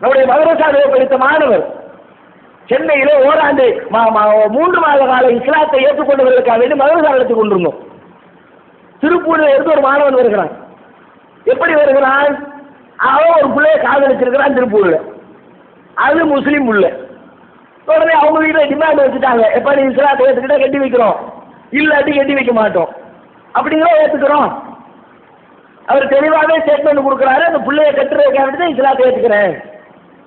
நம்முடைய மதரசாவை படித்த மாணவர். சென்னையிலே ஓராண்டு மா- மா- மூன்று மாத கால இஸ்லாத்தை ஏற்றுக்கொண்டவர்களுக்காக வேண்டி மதரசா நடத்தி கொண்டிருந்தோம். திருப்பூரில் இருந்து ஒரு மாணவன் வருகிறான். எப்படி வருகிறான்? அவன் ஒரு பிள்ளைய காதலிச்சிருக்கிறான் திருப்பூரில். அது முஸ்லீம் உள்ள உடனே அவங்க வீட்டில் டிமாண்ட் வச்சுட்டாங்க. எப்ப நீ இஸ்லாத்தை ஏற்றுக்கிட்டா கட்டி வைக்கிறோம். இல்லாட்டி கட்டி வைக்க மாட்டோம். அப்படிங்கிற ஏற்றுக்கிறோம் அவர் தெளிவாகவே ஸ்டேட்மெண்ட் கொடுக்குறாரு. அந்த பிள்ளைய கட்டுறதுக்காக வேண்டி தான் இஸ்லாத்தை ஏற்றுக்கிறேன்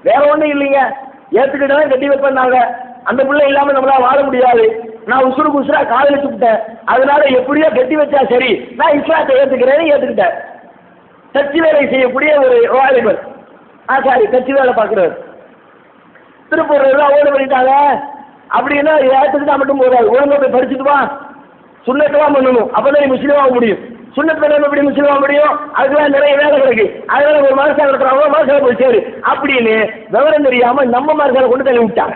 வேற ஒன்றும் இல்லைங்க. ஏற்றுக்கிட்டா கட்டி வைப்பேன்னாங்க. அந்த பிள்ளை இல்லாமல் நம்மளால வாழ முடியாது. நான் உசுருக்கு உசுரா காதலிச்சு விட்டேன் அதனால எப்படியோ கட்டி வச்சா சரி. நான் இஸ்லாத்தை ஏற்றுக்கிறேன்னு ஏற்றுக்கிட்டேன் கட்சி வேலை செய்யக்கூடிய ஒரு வாலிபர். ஆ சாரி கட்சி வேலை பார்க்குறவர். திருப்பூர்ல ஓடு பண்ணிட்டாங்க. அப்படின்னா ஏற்றுக்கிட்டா மட்டும் போதாது. ஒழுங்கா போய் படிச்சுட்டு வா. சுண்ணத்தெல்லாம் பண்ணணும். அப்பதான் நீ முஸ்லீமாக முடியும். சுண்ணத்து பண்ண எப்படி முஸ்லீம் முடியும்? அதுக்கெல்லாம் நிறைய வேலை கிடக்கு. அதனால ஒரு மனசா இருக்கிறவங்க மனசால போய் சேரு. அப்படின்னு விவரம் தெரியாம நம்ம மனசால கொண்டு தள்ளி விட்டாங்க.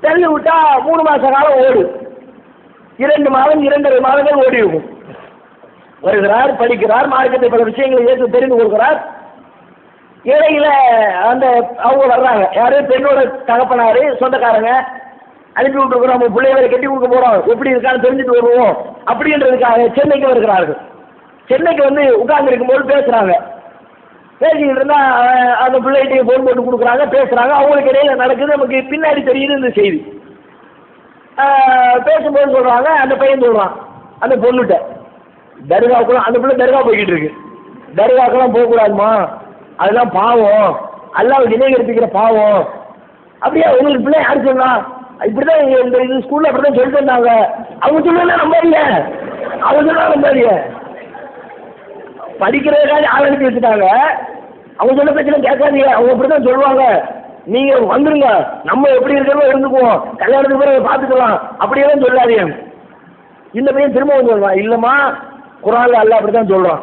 தள்ளி விட்டா மூணு மாச காலம் ஓடு. இரண்டு மாதம் இரண்டரை மாதங்கள் ஓடி இருக்கும். வருகிறார் படிக்கிறார் மார்க்கத்தை பல விஷயங்களை ஏற்று தெரிந்து கொள்கிறார். இடையில அந்த அவங்க வர்றாங்க. யாரு? பெண்ணோட தகப்பனாரு சொந்தக்காரங்க. அனுப்பி விட்டுருக்குறோம் நம்ம பிள்ளைகளை கட்டி கொடுக்க போகிறோம் எப்படி இருக்கான்னு தெரிஞ்சுட்டு வருவோம். அப்படின்றதுக்காக சென்னைக்கு வருகிறார்கள். சென்னைக்கு வந்து உட்கார்ந்து இருக்கும்போது பேசுகிறாங்க பேசிக்கிட்டு இருந்தால் அந்த பிள்ளைகிட்டே ஃபோன் போட்டு கொடுக்குறாங்க பேசுகிறாங்க அவங்களுக்கு இடையில நடக்குது. நமக்கு பின்னாடி தெரியுது இந்த செய்தி. பேசும்போது சொல்கிறாங்க அந்த பையன் சொல்கிறான் அந்த பொண்ணுகிட்ட. தர்காவுக்குலாம் அந்த பிள்ளை தர்கா போய்கிட்டு இருக்கு. தர்காக்கெல்லாம் போகக்கூடாதுமா? அதெல்லாம் பாவம். அல்லாஹ் இணைகரிப்பிக்கிற பாவம். அப்படியே உங்களுக்கு பிள்ளை யார் சொன்னா? இப்படிதான் இந்த இது ஸ்கூல்ல அப்படிதான் சொல்லிட்டு இருந்தாங்க. அவங்க சொன்னா நம்பாதீங்க. அவங்க சொன்னா நம்பாதீங்க. படிக்கிறதுக்காக ஆள் அனுப்பி வச்சுட்டாங்க. அவங்க சொன்ன பிரச்சனை கேட்காதீங்க. அவங்க இப்படிதான் சொல்லுவாங்க. நீங்க வந்துருங்க. நம்ம எப்படி இருக்கிறோமோ இருந்துக்குவோம். கல்யாணத்துக்கு பிறகு பார்த்துக்கலாம். அப்படியெல்லாம் சொல்லாதீங்க. இந்த பையன் திரும்ப வந்து சொல்றான் இல்லம்மா குரான்ல அல்லாஹ் அப்படித்தான் சொல்றான்.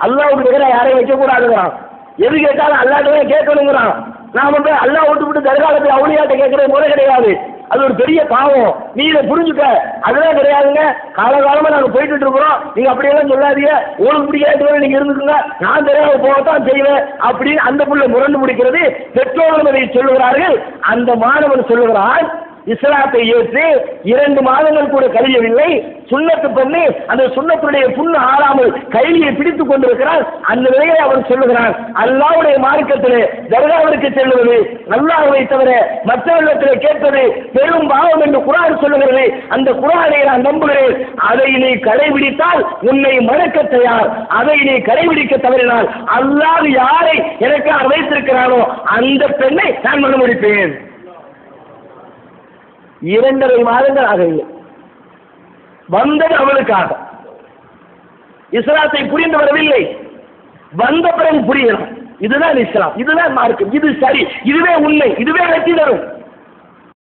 அல்லாவுக்கு எதிராக யாரையும் வைக்க கூடாதுங்கிறான் எது கேட்டாலும் அல்லாட்டவே கேட்கணுங்கிறான். நாம போய் அல்லா விட்டு விட்டு தர்காலத்தில் அவளியாட்ட கேட்கற முறை கிடையாது. அது ஒரு பெரிய பாவம். நீ இதை புரிஞ்சுக்க. அதெல்லாம் கிடையாதுங்க. காலகாலமா நாங்க போயிட்டு இருக்கிறோம். நீங்க அப்படியெல்லாம் சொல்லாதீங்க. உங்களுக்கு பிடிக்காத நீங்க இருந்துக்குங்க. நான் தெரியாம போகத்தான் செய்வேன் அப்படின்னு அந்த புள்ள முரண்டு முடிக்கிறது பெற்றோர்கள் அதை சொல்லுகிறார்கள். அந்த மாணவன் சொல்லுகிறான் இஸ்லாத்தை ஏற்று இரண்டு மாதங்கள் கூட கழியவில்லை சுண்ணத்து பண்ணி அந்த சுண்ணத்துடைய புண்ணு ஆறாமல் கைலியை பிடித்துக் கொண்டிருக்கிறார். அந்த நிலையை அவன் சொல்லுகிறான் அல்லாவுடைய மார்க்கத்திலே தர்காவிற்கு செல்வது அல்லாஹ்வை தவிர மற்றவர்களிடத்தில் கேட்பது பெரும் பாவம் என்று குரான் சொல்லுகிறது. அந்த குரானை நான் நம்புகிறேன். அதை நீ கடைபிடித்தால் உன்னை மறக்க தயார். அதை நீ கடைபிடிக்க தவறினால் அல்லாஹ் யாரை எனக்காக வைத்திருக்கிறானோ அந்த பெண்ணை நான் மனமுடிப்பேன். இரண்டரை மாதங்கள் ஆகவில்லை. வந்தது அவளுக்காக இஸ்லாத்தை புரிந்து வரவில்லை. வந்த பிறகு புரியலாம் இதுதான் இஸ்லாம். இதுதான் மார்க்கம். இது சரி. இதுவே உண்மை. இதுவே வெற்றி தரும்.